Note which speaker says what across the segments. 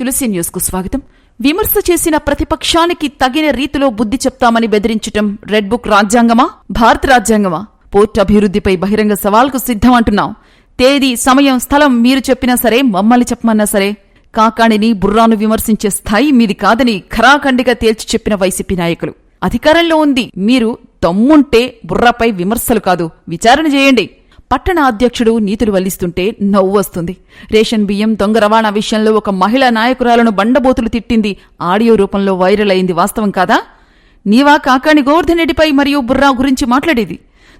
Speaker 1: తులసి న్యూస్కు స్వాగతం. విమర్శ చేసిన ప్రతిపక్షానికి తగిన రీతిలో బుద్ధి చెప్తామని బెదిరించటం రెడ్ బుక్ రాజ్యాంగమా? భారత రాజ్యాంగమా? పోర్ట్ అభివృద్ధిపై బహిరంగ సవాల్కు సిద్ధం అంటున్నాం తేదీ సమయం స్థలం మీరు చెప్పినా సరే మమ్మల్ని చెప్పమన్నా సరే. కాకాణిని బుర్రాను విమర్శించే స్థాయి మీది కాదని ఖరాఖండిగా తేల్చి చెప్పిన వైసీపీ నాయకులు. అధికారంలో ఉంది. మీరు దమ్ముంటే బుర్రాపై విమర్శలు కాదు. విచారణ చేయండి. పట్టణ అధ్యక్షుడు నీతులు వల్లిస్తుంటే నవ్వు వస్తుంది. రేషన్ బియ్యం దొంగ రవాణా విషయంలో ఒక మహిళా నాయకురాలను బండబోతులు తిట్టింది. ఆడియో రూపంలో వైరల్ అయింది వాస్తవం కాదా? నీవా కాకాని గోవర్ధన్ రెడ్డిపై మరియు బుర్రా గురించి మాట్లాడేది.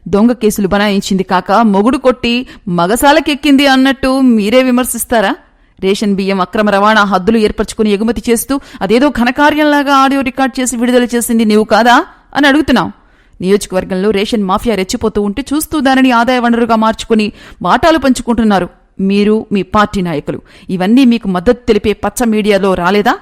Speaker 1: దొంగ కేసులు బనాయించింది కాక మొగుడు కొట్టి మగసాలకెక్కింది అన్నట్టు మీరే విమర్శిస్తారా? రేషన్ బియ్యం అక్రమ రవాణా హద్దులు ఏర్పరచుకుని ఎగుమతి చేస్తూ అదేదో ఘనకార్యంలాగా ఆడియో రికార్డ్ చేసి విడుదల చేసింది నీవు కాదా? అని అడుగుతున్నావు నియోజకవర్గంలో రేషన్ మాఫియా రెచ్చిపోతూ ఉంటే చూస్తూ దానిని ఆదాయ వనరుగా మార్చుకుని వాటాలు పంచుకుంటున్నారు. మీరు మీ పార్టీ నాయకులు. ఇవన్నీ మీకు మద్దతు తెలిపే పచ్చ మీడియాలో రాలేదా?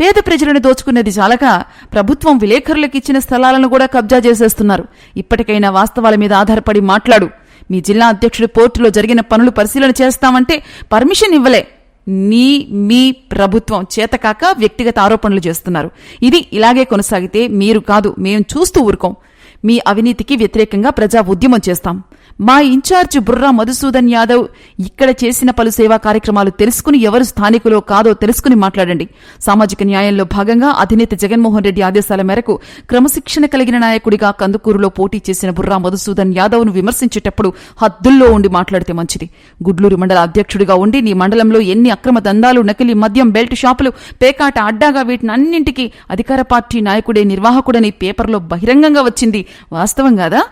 Speaker 1: పేద ప్రజలను దోచుకున్నది చాలక ప్రభుత్వం విలేకరులకు ఇచ్చిన స్థలాలను కూడా కబ్జా చేసేస్తున్నారు. ఇప్పటికైనా వాస్తవాల మీద ఆధారపడి మాట్లాడు. మీ జిల్లా అధ్యక్షుడు పోర్టులో జరిగిన పనులు పరిశీలన చేస్తామంటే పర్మిషన్ ఇవ్వలే. నీ మీ ప్రభుత్వం చేతకాక వ్యక్తిగత ఆరోపణలు చేస్తున్నారు. ఇది ఇలాగే కొనసాగితే మీరు కాదు మేము చూస్తూ ఊరుకోం. మీ అవినీతికి వ్యతిరేకంగా ప్రజా ఉద్యమం చేస్తాం. మా ఇన్ఛార్జ్ బుర్రా మధుసూదన్ యాదవ్ ఇక్కడ చేసిన పలు సేవా కార్యక్రమాలు తెలుసుకుని ఎవరు స్థానికులో కాదో తెలుసుకుని మాట్లాడండి. సామాజిక న్యాయంలో భాగంగా అధినేత జగన్మోహన్ రెడ్డి ఆదేశాల మేరకు క్రమశిక్షణ కలిగిన నాయకుడిగా కందుకూరులో పోటీ చేసిన బుర్రా మధుసూదన్ యాదవ్ను విమర్శించేటప్పుడు హద్దుల్లో ఉండి మాట్లాడితే మంచిది. గుడ్లూరు మండల అధ్యక్షుడిగా ఉండి నీ మండలంలో ఎన్ని అక్రమ దందాలు నకిలీ మద్యం బెల్ట్ షాపులు పేకాట అడ్డాగా వీటినన్నింటికీ అధికార పార్టీ నాయకుడే నిర్వాహకుడని పేపర్లో బహిరంగంగా వచ్చింది. వాస్తవం కాదా?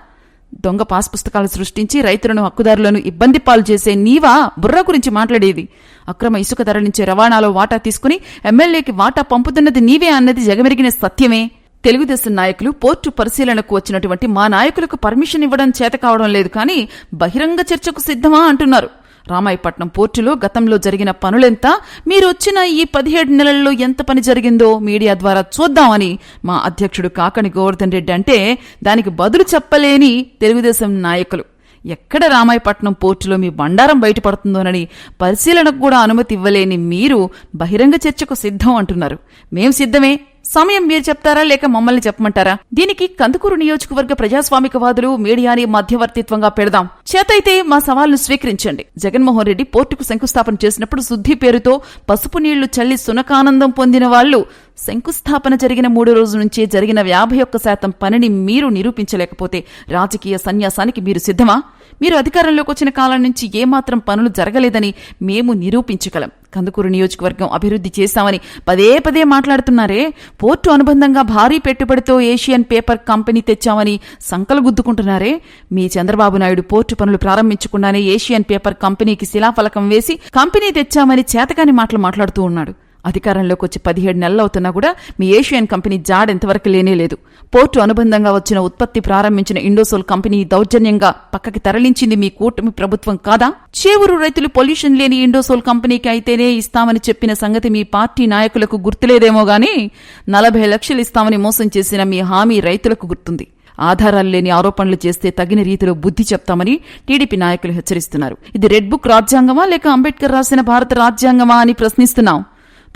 Speaker 1: దొంగ పాస్ పుస్తకాలు సృష్టించి రైతులను హక్కుదారులను ఇబ్బంది పాలు చేసే నీవా? బుర్ర గురించి మాట్లాడేది. అక్రమ ఇసుక తరలించే రవాణాలో వాటా తీసుకుని ఎమ్మెల్యేకి వాటా పంపుతున్నది నీవే అన్నది జగమెరిగిన సత్యమే. తెలుగుదేశం నాయకులు పోర్టు పరిశీలనకు వచ్చినటువంటి మా నాయకులకు పర్మిషన్ ఇవ్వడం చేత కావడం లేదు కానీ బహిరంగ చర్చకు సిద్ధమా అంటున్నారు. రామాయపట్నం పోర్టులో గతంలో జరిగిన పనులెంత? మీరు వచ్చిన ఈ పదిహేడు నెలల్లో ఎంత పని జరిగిందో మీడియా ద్వారా చూద్దామని మా అధ్యక్షుడు కాకని గోవర్ధన్ రెడ్డి అంటే దానికి బదులు చెప్పలేని తెలుగుదేశం నాయకులు. ఎక్కడ రామాయపట్నం పోర్టులో మీ బండారం బయటపడుతుందోనని పరిశీలనకు కూడా అనుమతి ఇవ్వలేని మీరు బహిరంగ చర్చకు సిద్ధం అంటున్నారు. మేం సిద్ధమే. సమయం మీరు చెప్తారా లేక మమ్మల్ని చెప్పమంటారా? దీనికి కందుకూరు నియోజకవర్గ ప్రజాస్వామికవాదులు మీడియాని మధ్యవర్తిత్వంగా పెడదాం. చేతైతే మా సవాల్ను స్వీకరించండి. జగన్మోహన్ రెడ్డి పోర్టుకు శంకుస్థాపన చేసినప్పుడు శుద్ధి పేరుతో పసుపు నీళ్ళు చల్లి సునకానందం పొందిన వాళ్ళు శంకుస్థాపన జరిగిన మూడు రోజుల నుంచే జరిగిన యాభై ఒక్క శాతం పనిని మీరు నిరూపించలేకపోతే రాజకీయ సన్యాసానికి మీరు సిద్ధమా? మీరు అధికారంలోకి వచ్చిన కాలం నుంచి ఏమాత్రం పనులు జరగలేదని మేము నిరూపించగలం. కందుకూరు నియోజకవర్గం అభివృద్ధి చేశామని పదే పదే మాట్లాడుతున్నారే. పోర్టు అనుబంధంగా భారీ పెట్టుబడితో ఏషియన్ పేపర్ కంపెనీ తెచ్చామని సంకలు గుద్దుకుంటున్నారే మీ చంద్రబాబు నాయుడు పోర్టు పనులు ప్రారంభించకుండానే ఏషియన్ పేపర్ కంపెనీకి శిలాఫలకం వేసి కంపెనీ తెచ్చామని చేతకాని మాటలు మాట్లాడుతూ ఉన్నాడు. అధికారంలోకి వచ్చి పదిహేడు నెలలవుతున్నా కూడా మీ ఏషియన్ కంపెనీ జాడ్ ఎంతవరకు లేనే లేదు. పోర్టు అనుబంధంగా వచ్చిన ఉత్పత్తి ప్రారంభించిన ఇండోసోల్ కంపెనీ దౌర్జన్యంగా పక్కకి తరలించింది మీ కూటమి ప్రభుత్వం కాదా? చేవూరు రైతులు పొల్యూషన్ లేని ఇండోసోల్ కంపెనీకి అయితేనే ఇస్తామని చెప్పిన సంగతి మీ పార్టీ నాయకులకు గుర్తులేదేమో గాని నలభై లక్షలు ఇస్తామని మోసం చేసిన మీ హామీ రైతులకు గుర్తుంది. ఆధారాలు లేని ఆరోపణలు చేస్తే తగిన రీతిలో బుద్ధి చెప్తామని టీడీపీ నాయకులు హెచ్చరిస్తున్నారు. ఇది రెడ్ బుక్ రాజ్యాంగమా లేక అంబేద్కర్ రాసిన భారత రాజ్యాంగమా అని ప్రశ్నిస్తున్నాం.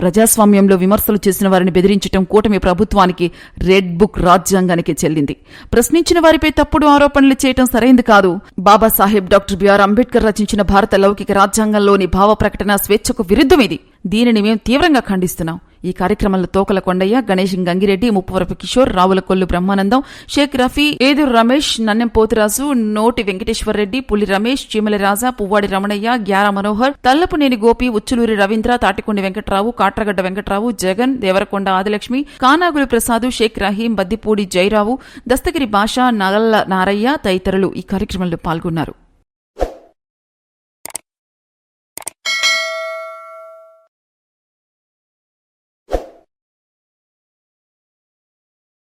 Speaker 1: ప్రజాస్వామ్యంలో విమర్శలు చేసిన వారిని బెదిరించడం కూటమి ప్రభుత్వానికి రెడ్ బుక్ రాజ్యాంగానికి చెల్లింది. ప్రశ్నించిన వారిపై తప్పుడు ఆరోపణలు చేయటం సరైంది కాదు. బాబాసాహెబ్ డాక్టర్ బిఆర్ అంబేద్కర్ రచించిన భారత లౌకిక రాజ్యాంగంలోని భావ ప్రకటన స్వేచ్ఛకు విరుద్ధం ఇది. దీనిని మేము తీవ్రంగా ఖండిస్తున్నాం. ఈ కార్యక్రమంలో తోకల కొండయ్య గణేష్ గంగిరెడ్డి ముప్పవరపు కిషోర్ రావుల కొల్లు బ్రహ్మానందం షేక్ రఫీ ఏదూరు రమేష్ నన్నెం పోతురాజు నోటి వెంకటేశ్వరరెడ్డి పులి రమేష్ చీమల రాజా పువ్వాడి రమణయ్య గ్యారా మనోహర్ తల్లపునేని గోపి ఉచ్చులూరి రవీంద్ర తాటికొండి వెంకట్రావు కాట్రగడ్డ వెంకట్రావు జగన్ దేవరకొండ ఆదిలక్ష్మి కానాగులు ప్రసాద్ షేక్ రహీం బద్దిపూడి జైరావు దస్తగిరి భాష నగల్ల నారయ్య తదితరులు ఈ కార్యక్రమంలో పాల్గొన్నారు.